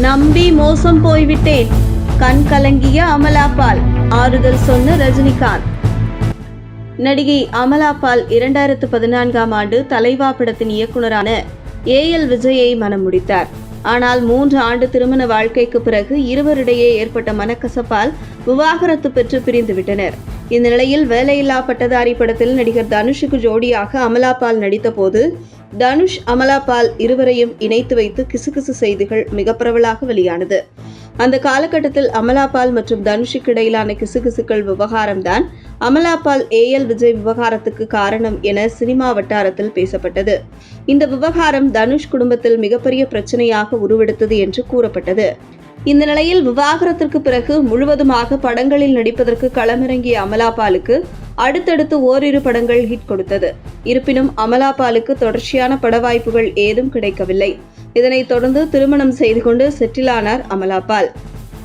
நம்பி மோசம் போய்விட்டேன். கண் கலங்கிய அமலாபால் ஆறுதல் சொன்ன ரஜினிகாந்த். நடிகை அமலாபால் இரண்டாயிரத்து பதினான்காம் ஆண்டு தலைவா படத்தின் இயக்குனரான ஏ எல் விஜயை மனம் முடித்தார். ஆனால் மூன்று ஆண்டு திருமண வாழ்க்கைக்கு பிறகு இருவரிடையே ஏற்பட்ட மனக்கசப்பால் விவாகரத்து பெற்று பிரிந்துவிட்டனர் இந்த நிலையில் வேலையில்லா பட்டதாரி படத்தில் நடிகர் தனுஷுக்கு ஜோடியாக அமலாபால் நடித்தபோது தனுஷ் அமலாபால் இருவரையும் இணைத்து வைத்து கிசுகிசு செய்திகள் மிக பரவலாக வெளியானது. அந்த காலகட்டத்தில் அமலாபால் மற்றும் தனுஷுக்கு இடையிலான கிசுகிசுக்கள் விவகாரம்தான் அமலாபால் ஏஎல் விஜய் விவகாரத்துக்கு காரணம் என சினிமா வட்டாரத்தில் பேசப்பட்டது. இந்த விவகாரம் தனுஷ் குடும்பத்தில் மிகப்பெரிய பிரச்சனையாக உருவெடுத்தது என்று கூறப்பட்டது. இந்த நிலையில் விவாகரத்திற்கு பிறகு முழுவதுமாக படங்களில் நடிப்பதற்கு களமிறங்கிய அமலாபாலுக்கு அடுத்தடுத்து ஓரிரு படங்கள் ஹிட் கொடுத்தது. இருப்பினும் அமலாபாலுக்கு தொடர்ச்சியான பட வாய்ப்புகள் ஏதும் கிடைக்கவில்லை. இதனைத் தொடர்ந்து திருமணம் செய்து கொண்டு செட்டிலானார் அமலாபால்.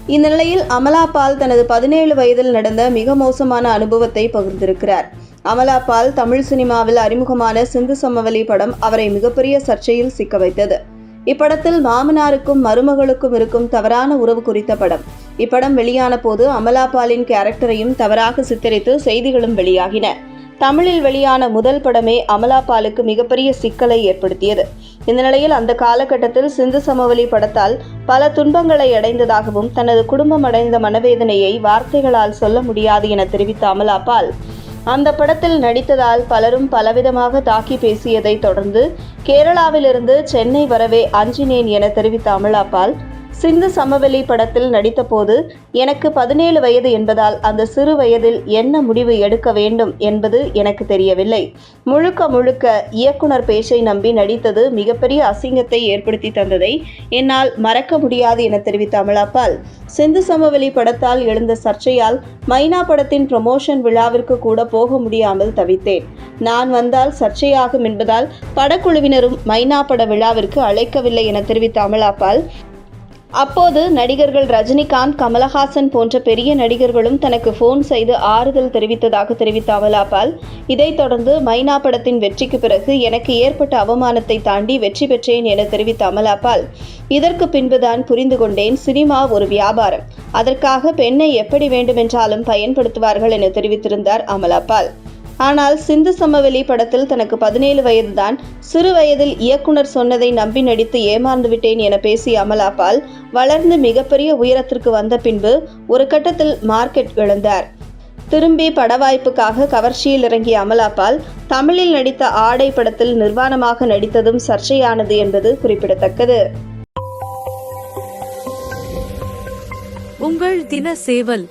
இந்நிலையில் அமலா அமலாபால் தனது பதினேழு வயதில் நடந்த மிக மோசமான அனுபவத்தை பகிர்ந்திருக்கிறார். அமலாபால் தமிழ் சினிமாவில் அறிமுகமான சிந்து சமவெளி படம் அவரை மிகப்பெரிய சர்ச்சையில் சிக்க வைத்தது. இப்படத்தில் மாமனாருக்கும் மருமகளுக்கும் இருக்கும் தவறான உறவு குறித்த படம். இப்படம் வெளியான போது அமலாபாலின் கேரக்டரையும் தவறாக சித்தரித்து செய்திகளும் வெளியாகின. தமிழில் வெளியான முதல் படமே அமலாபாலுக்கு மிகப்பெரிய சிக்கலை ஏற்படுத்தியது. இந்த நிலையில் அந்த காலகட்டத்தில் சிந்து சமவெளி படத்தால் பல துன்பங்களை அடைந்ததாகவும் தனது குடும்பம் அடைந்த மனவேதனையை வார்த்தைகளால் சொல்ல முடியாது என தெரிவித்த அமலாபால் அந்த படத்தில் நடித்ததால் பலரும் பலவிதமாக தாக்கி பேசியதை தொடர்ந்து கேரளாவிலிருந்து சென்னை வரவே அஞ்சினேன் என தெரிவித்த அமலாபால் சிந்து சமவெளி படத்தில் நடித்தபோது எனக்கு பதினேழு வயது என்பதால் அந்த சிறு வயதில் என்ன முடிவு எடுக்க வேண்டும் என்பது எனக்கு தெரியவில்லை. முழுக்க முழுக்க இயக்குனர் பேச்சை நம்பி நடித்தது மிகப்பெரிய அசிங்கத்தை ஏற்படுத்தி தந்ததை என்னால் மறக்க முடியாது என தெரிவித்த அமலாபால் சிந்து சமவெளி படத்தால் எழுந்த சர்ச்சையால் மைனா படத்தின் ப்ரமோஷன் விழாவிற்கு கூட போக முடியாமல் தவித்தேன். நான் வந்தால் சர்ச்சையாகும் என்பதால் படக்குழுவினரும் மைனா பட விழாவிற்கு அழைக்கவில்லை என தெரிவித்த அமலாபால் அப்போது நடிகர்கள் ரஜினிகாந்த் கமலஹாசன் போன்ற பெரிய நடிகர்களும் தனக்கு ஃபோன் செய்து ஆறுதல் தெரிவித்ததாக தெரிவித்த அமலாபால் இதைத் தொடர்ந்து மைனா படத்தின் வெற்றிக்கு பிறகு எனக்கு ஏற்பட்ட அவமானத்தை தாண்டி வெற்றி பெற்றேன் என தெரிவித்த அமலாபால் இதற்கு பின்புதான் புரிந்து கொண்டேன் சினிமா ஒரு வியாபாரம் அதற்காக பெண்ணை எப்படி வேண்டுமென்றாலும் பயன்படுத்துவார்கள் என தெரிவித்திருந்தார் அமலாபால் ஆனால் சிந்து சமவெளி படத்தில் தனக்கு பதினேழு வயதுதான். சிறு வயதில் இயக்குனர் சொன்னதை நம்பி நடித்து ஏமாந்து விட்டேன் என பேசிய அமலாபால் வளர்ந்து மிகப்பெரிய உயரத்திற்கு வந்த பின்பு ஒரு கட்டத்தில் மார்க்கெட் இழந்தார். திரும்பி பட வாய்ப்புக்காக கவர்ச்சியில் இறங்கிய அமலாபால் தமிழில் நடித்த ஆடை படத்தில் நிர்வாணமாக நடித்ததும் சர்ச்சையானது என்பது குறிப்பிடத்தக்கது. உங்கள் தின சேவல்